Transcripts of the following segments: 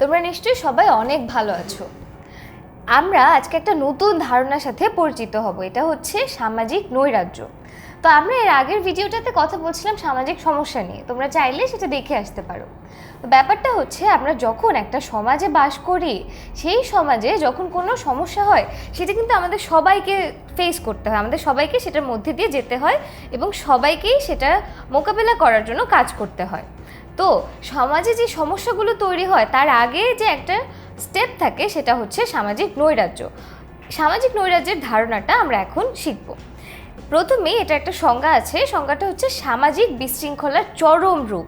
তোমরা নিশ্চয়ই সবাই অনেক ভালো আছো। আমরা আজকে একটা নতুন ধারণার সাথে পরিচিত হব। এটা হচ্ছে সামাজিক নৈরাজ্য। তো আমরা এর আগের ভিডিওটাতে কথা বলছিলাম সামাজিক সমস্যা নিয়ে। তোমরা চাইলে সেটা দেখে আসতে পারো। তো ব্যাপারটা হচ্ছে, আমরা যখন একটা সমাজে বাস করি, সেই সমাজে যখন কোনো সমস্যা হয়, সেটা কিন্তু আমাদের সবাইকে ফেস করতে হয়। আমাদের সবাইকে সেটার মধ্যে দিয়ে যেতে হয় এবং সবাইকেই সেটা মোকাবেলা করার জন্য কাজ করতে হয়। তো সমাজে যে সমস্যাগুলো তৈরি হয়, তার আগে যে একটা স্টেপ থাকে সেটা হচ্ছে সামাজিক নৈরাজ্য। সামাজিক নৈরাজ্যের ধারণাটা আমরা এখন শিখব। প্রথমে এটা একটা সংজ্ঞা আছে, সংজ্ঞাটা হচ্ছে সামাজিক বিশৃঙ্খলার চরম রূপ।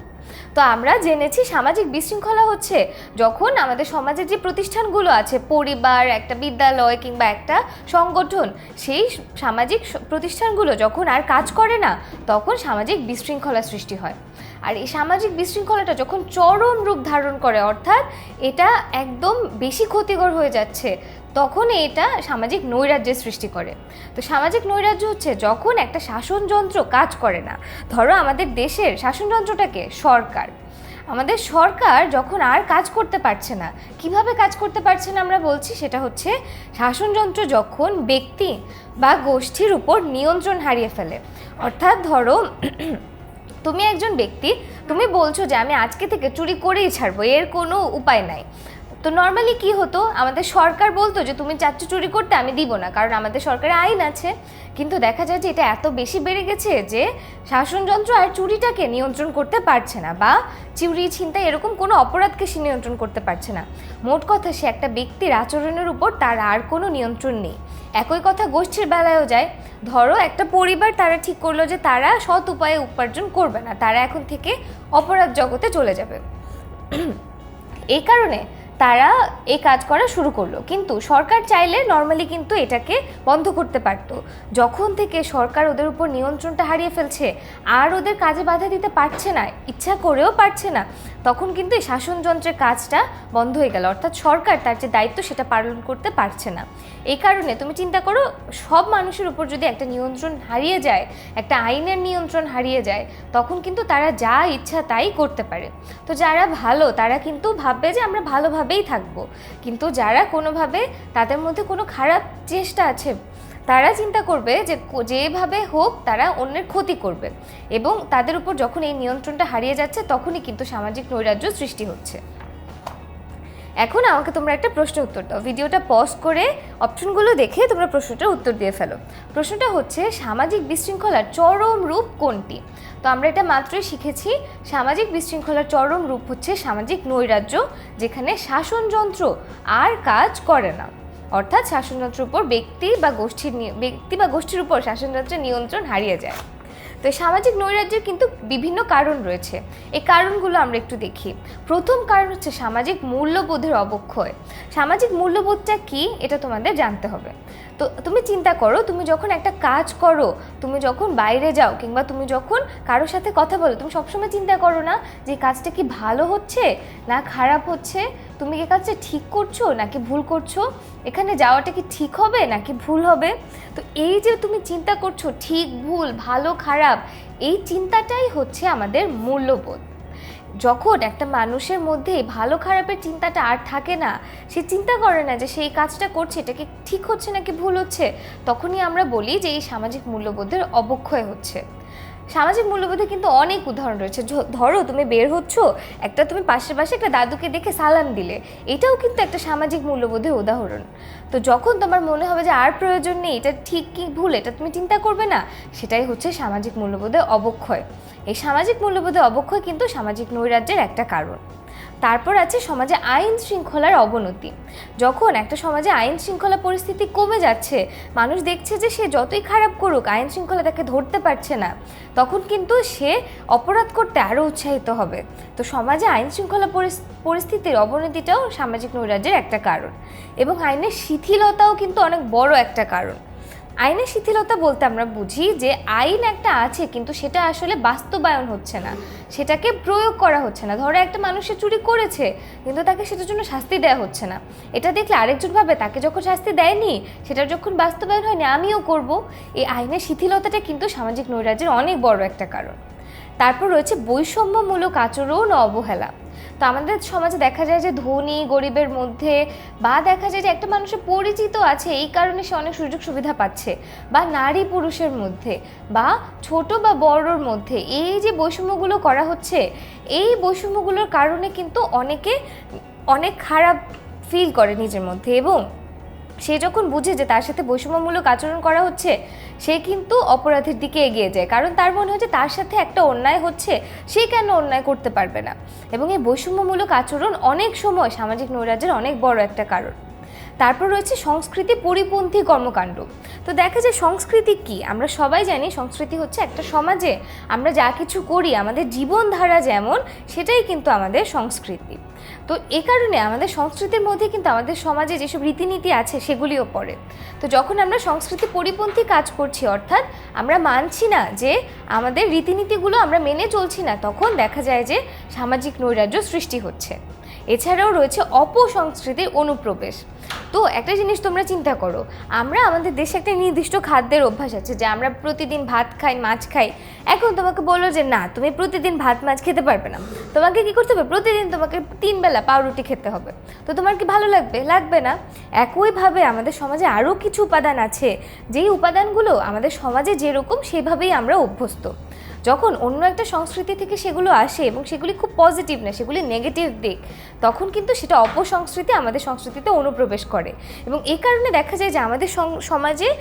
তো আমরা জেনেছি সামাজিক বিশৃঙ্খলা হচ্ছে যখন আমাদের সমাজের যে প্রতিষ্ঠানগুলো আছে, পরিবার, একটা বিদ্যালয় কিংবা একটা সংগঠন, সেই সামাজিক প্রতিষ্ঠানগুলো যখন আর কাজ করে না, তখন সামাজিক বিশৃঙ্খলা সৃষ্টি হয়। আর এই সামাজিক বিশৃঙ্খলাটা যখন চরম রূপ ধারণ করে, অর্থাৎ এটা একদম বেশি ক্ষতিকর হয়ে যাচ্ছে তখন এটা সামাজিক নৈরাজ্যের সৃষ্টি করে। তো সামাজিক নৈরাজ্য হচ্ছে যখন একটা শাসনযন্ত্র কাজ করে না, ধরো আমাদের দেশের শাসনযন্ত্রটাকে সরকার। আমাদের সরকার যখন আর কাজ করতে পারছে না, কীভাবে কাজ করতে পারছে না আমরা বলছি, সেটা হচ্ছে শাসনযন্ত্র যখন ব্যক্তি বা গোষ্ঠীর উপর নিয়ন্ত্রণ হারিয়ে ফেলে, অর্থাৎ ধরো তুমি একজন ব্যক্তি, তুমি বলছো যে আমি আজকে থেকে চুরি করেই ছাড়বো, এর কোনো উপায় নাই। তো নর্মালি কি হতো? আমাদের সরকার বলতো যে, তুমি চাচ্ছ চুরি করতে, আমি দিব না। কারণ আমাদের সরকারে আইন আছে। কিন্তু দেখা যায় যে, এটা এত বেশি বেড়ে গেছে যে, শাসনযন্ত্র আর চুরিটাকে নিয়ন্ত্রণ করতে পারছে না বা চুরি, ছিনতাই এরকম কোনো অপরাধকে সে নিয়ন্ত্রণ করতে পারছে না। মোট কথা, সে একটা ব্যক্তির আচরণের উপর তার আর কোনো নিয়ন্ত্রণ নেই। একই কথা গোষ্ঠীর বেলায়ও যায়। ধরো, একটা পরিবার তারা ঠিক করল যে, তারা সৎ উপায়ে উপার্জন করবে না। তারা এখন থেকে অপরাধ জগতে চলে যাবে। এই কারণে তারা এই কাজ করা শুরু করল। কিন্তু সরকার চাইলে নর্মালি কিন্তু এটাকে বন্ধ করতে পারতো। যখন থেকে সরকার ওদের উপর নিয়ন্ত্রণটা হারিয়ে ফেলছে, আর ওদের কাজে বাধা দিতে পারছে না, ইচ্ছা করেও পারছে না, তখন কিন্তু এই শাসনযন্ত্রের কাজটা বন্ধ হয়ে গেল। অর্থাৎ সরকার তার যে দায়িত্ব সেটা পালন করতে পারছে না। এই কারণে তুমি চিন্তা করো, সব মানুষের উপর যদি একটা নিয়ন্ত্রণ হারিয়ে যায়, একটা আইনের নিয়ন্ত্রণ হারিয়ে যায়, তখন কিন্তু তারা যা ইচ্ছা তাই করতে পারে। তো যারা ভালো, তারা কিন্তু ভাববে যে আমরা ভালোভাবেই থাকব। কিন্তু যারা কোনোভাবে তাদের মধ্যে কোনো খারাপ চেষ্টা আছে, তারা চিন্তা করবে যে যেভাবে হোক তারা অন্যের ক্ষতি করবে। এবং তাদের উপর যখন এই নিয়ন্ত্রণটা হারিয়ে যাচ্ছে, তখনই কিন্তু সামাজিক নৈরাজ্য সৃষ্টি হচ্ছে। এখন আমাকে তোমরা একটা প্রশ্ন উত্তর দাও। ভিডিওটা পজ করে অপশনগুলো দেখে তোমরা প্রশ্নটার উত্তর দিয়ে ফেলো। প্রশ্নটা হচ্ছে, সামাজিক বিশৃঙ্খলার চরম রূপ কোনটি? তো আমরা এটা মাত্রই শিখেছি, সামাজিক বিশৃঙ্খলার চরম রূপ হচ্ছে সামাজিক নৈরাজ্য, যেখানে শাসনযন্ত্র আর কাজ করে না। অর্থাৎ শাসনযন্ত্রের উপর ব্যক্তি বা গোষ্ঠীর ব্যক্তি বা গোষ্ঠীর উপর শাসনযন্ত্রের নিয়ন্ত্রণ হারিয়ে যায়। তো সামাজিক নৈরাজ্যের কিন্তু বিভিন্ন কারণ রয়েছে। এই কারণগুলো আমরা একটু দেখি। প্রথম কারণ হচ্ছে সামাজিক মূল্যবোধের অবক্ষয়। সামাজিক মূল্যবোধটা কি? এটা তোমাদের জানতে হবে। তো তুমি চিন্তা করো, তুমি যখন একটা কাজ করো, তুমি যখন বাইরে যাও কিংবা তুমি যখন কারোর সাথে কথা বলো, তুমি সবসময় চিন্তা করো না যে কাজটা কি ভালো হচ্ছে না খারাপ হচ্ছে? তুমি কি কাজটা ঠিক করছ নাকি ভুল করছ? এখানে যাওয়াটা কি ঠিক হবে নাকি ভুল হবে? তো এই যে তুমি চিন্তা করছ, ঠিক, ভুল, ভালো, খারাপ, এই চিন্তাটাই হচ্ছে আমাদের মূল্যবোধ। যখন একটা মানুষের মধ্যে ভালো খারাপের চিন্তাটা আর থাকে না, সে চিন্তা করে না যে সেই কাজটা করছে, এটা কি ঠিক হচ্ছে নাকি ভুল হচ্ছে, তখনই আমরা বলি যে এই সামাজিক মূল্যবোধের অবক্ষয় হচ্ছে। সামাজিক মূল্যবোধে কিন্তু অনেক উদাহরণ রয়েছে। ধরো তুমি বের হচ্ছ, একটা তুমি পাশের পাশে একটা দাদুকে দেখে সালাম দিলে। এটাও কিন্তু একটা সামাজিক মূল্যবোধের উদাহরণ। তো যখন তোমার মনে হবে যে আর প্রয়োজন নেই, এটা ঠিক কি ভুল, এটা তুমি চিন্তা করবে না, সেটাই হচ্ছে সামাজিক মূল্যবোধে অবক্ষয়। এই সামাজিক মূল্যবোধে অবক্ষয় কিন্তু সামাজিক নৈরাজ্যের একটা কারণ। তারপর আছে সমাজে আইন শৃঙ্খলার অবনতি। যখন একটা সমাজে আইন শৃঙ্খলা পরিস্থিতি কমে যাচ্ছে, মানুষ দেখছে যে সে যতই খারাপ করুক, আইন শৃঙ্খলা তাকে ধরতে পারছে না। তখন কিন্তু সে অপরাধ করতে আরও উৎসাহিত হবে। তো সমাজে আইন শৃঙ্খলা পরিস্থিতির অবনতিটাও সামাজিক নৈরাজ্যের একটা কারণ। এবং আইনের শিথিলতাও কিন্তু অনেক বড় একটা কারণ। আইনের শিথিলতা বলতে আমরা বুঝি যে আইন একটা আছে, কিন্তু সেটা আসলে বাস্তবায়ন হচ্ছে না। সেটাকে প্রয়োগ করা হচ্ছে না। ধরো একটা মানুষে চুরি করেছে, কিন্তু তাকে সেটার জন্য শাস্তি দেওয়া হচ্ছে না। এটা দেখলে আরেকজন ভাবে, তাকে যখন শাস্তি দেয়নি, সেটা যখন বাস্তবায়ন হয়নি, আমিও করব। এই আইনের শিথিলতাটা কিন্তু সামাজিক নৈরাজ্যের অনেক বড় একটা কারণ। তারপর রয়েছে বৈষম্যমূলক আচরণ ও অবহেলা। তো আমাদের সমাজে দেখা যায় যে ধনী, গরিবের মধ্যে বা দেখা যায় যে একটা মানুষের পরিচিত আছে, এই কারণে সে অনেক সুযোগ সুবিধা পাচ্ছে। বা নারী পুরুষের মধ্যে বা ছোট বা বড়োর মধ্যে এই যে বৈষম্যগুলো করা হচ্ছে, এই বৈষম্যগুলোর কারণে কিন্তু অনেকে, অনেক খারাপ ফিল করে নিজের মধ্যে এবং সে যখন বুঝে যে তার সাথে বৈষম্যমূলক আচরণ করা হচ্ছে, সে কিন্তু অপরাধের দিকে এগিয়ে যায়। কারণ তার মনে হয় যে তার সাথে একটা অন্যায় হচ্ছে, সে কেন অন্যায় করতে পারবে না? এবং এই বৈষম্যমূলক আচরণ অনেক সময় সামাজিক নৈরাজ্যের অনেক বড় একটা কারণ। তারপর রয়েছে সংস্কৃতি পরিপন্থী কর্মকাণ্ড। তো দেখা যায় সংস্কৃতি কি? আমরা সবাই জানি সংস্কৃতি হচ্ছে একটা সমাজে আমরা যা কিছু করি, আমাদের জীবনধারা যেমন, সেটাই কিন্তু আমাদের সংস্কৃতি। তো এ কারণে আমাদের সংস্কৃতির মধ্যে কিন্তু আমাদের সমাজে যেসব রীতিনীতি আছে, সেগুলিও পড়ে। তো যখন আমরা সংস্কৃতি পরিপন্থী কাজ করছি, অর্থাৎ আমরা মানছি না যে আমাদের রীতিনীতিগুলো আমরা মেনে চলছি না, তখন দেখা যায় যে সামাজিক নৈরাজ্য সৃষ্টি হচ্ছে। এছাড়াও রয়েছে অপসংস্কৃতির অনুপ্রবেশ। তো একটা জিনিস তোমরা চিন্তা করো, আমরা আমাদের দেশে একটা নির্দিষ্ট খাদ্যের অভ্যাস আছে যে আমরা প্রতিদিন ভাত খাই, মাছ খাই। এখন তোমাকে বলল যে না, তুমি প্রতিদিন ভাত, মাছ খেতে পারবে না। তোমাকে কি করতে হবে? প্রতিদিন তোমাকে তিন বেলা পাউরুটি খেতে হবে। তো তোমার কি ভালো লাগবে? লাগবে না। একইভাবে আমাদের সমাজে আরও কিছু উপাদান আছে, যেই উপাদানগুলো আমাদের সমাজে যেরকম সেভাবেই আমরা অভ্যস্ত। যখন অন্য একটা সংস্কৃতি থেকে সেগুলো আসে এবং সেগুলি খুব পজিটিভ না, সেগুলি নেগেটিভ দিক, তখন কিন্তু সেটা অপসংস্কৃতি আমাদের সংস্কৃতিতে অনুপ্রবেশ করে। এবং এ কারণে দেখা যায় যে আমাদের সমাজে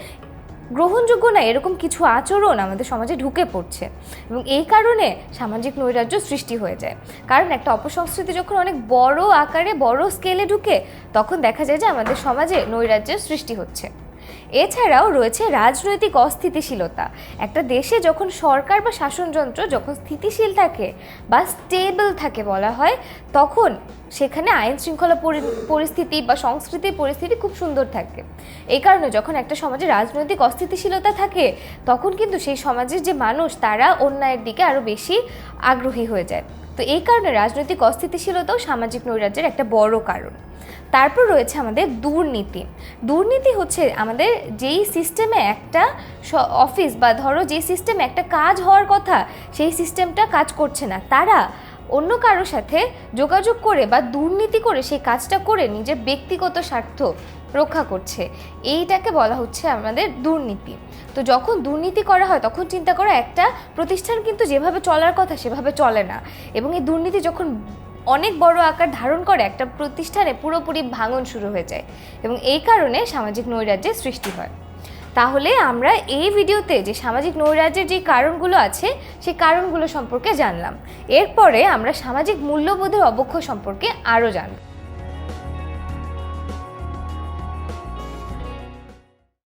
গ্রহণযোগ্য না এরকম কিছু আচরণ আমাদের সমাজে ঢুকে পড়ছে। এবং এই কারণে সামাজিক নৈরাজ্য সৃষ্টি হয়ে যায়। কারণ একটা অপসংস্কৃতি যখন অনেক বড় আকারে, বড় স্কেলে ঢুকে, তখন দেখা যায় যে আমাদের সমাজে নৈরাজ্যের সৃষ্টি হচ্ছে। এছাড়াও রয়েছে রাজনৈতিক অস্থিতিশীলতা। একটা দেশে যখন সরকার বা শাসনযন্ত্র যখন স্থিতিশীল থাকে বা স্টেবল থাকে বলা হয়, তখন সেখানে আইন শৃঙ্খলা পরি- পরিস্থিতি বা সংস্কৃতির পরিস্থিতি খুব সুন্দর থাকে। এই কারণে যখন একটা সমাজে রাজনৈতিক অস্থিতিশীলতা থাকে, তখন কিন্তু সেই সমাজের যে মানুষ, তারা অন্যায়ের দিকে আরও বেশি আগ্রহী হয়ে যায়। তো এই কারণে রাজনৈতিক অস্থিতিশীলতাও সামাজিক নৈরাজ্যের একটা বড় কারণ। তারপর রয়েছে আমাদের দুর্নীতি। দুর্নীতি হচ্ছে আমাদের যেই সিস্টেমে একটা অফিস বা ধরো যে সিস্টেমে একটা কাজ হওয়ার কথা, সেই সিস্টেমটা কাজ করছে না। তারা অন্য কারোর সাথে যোগাযোগ করে বা দুর্নীতি করে সেই কাজটা করে নিজের ব্যক্তিগত স্বার্থ রক্ষা করছে। এইটাকে বলা হচ্ছে আমাদের দুর্নীতি। তো যখন দুর্নীতি করা হয়, তখন চিন্তা করো একটা প্রতিষ্ঠান কিন্তু যেভাবে চলার কথা, সেভাবে চলে না। এবং এই দুর্নীতি যখন অনেক বড় আকার ধারণ করে, একটা প্রতিষ্ঠানে পুরোপুরি ভাঙন শুরু হয়ে যায়। এবং এই কারণে সামাজিক নৈরাজ্যের সৃষ্টি হয়। তাহলে আমরা এই ভিডিওতে যে সামাজিক নৈরাজ্যের যে কারণগুলো আছে, সেই কারণগুলো সম্পর্কে জানলাম। এরপরে আমরা সামাজিক মূল্যবোধের অবক্ষয় সম্পর্কে আরও জানব।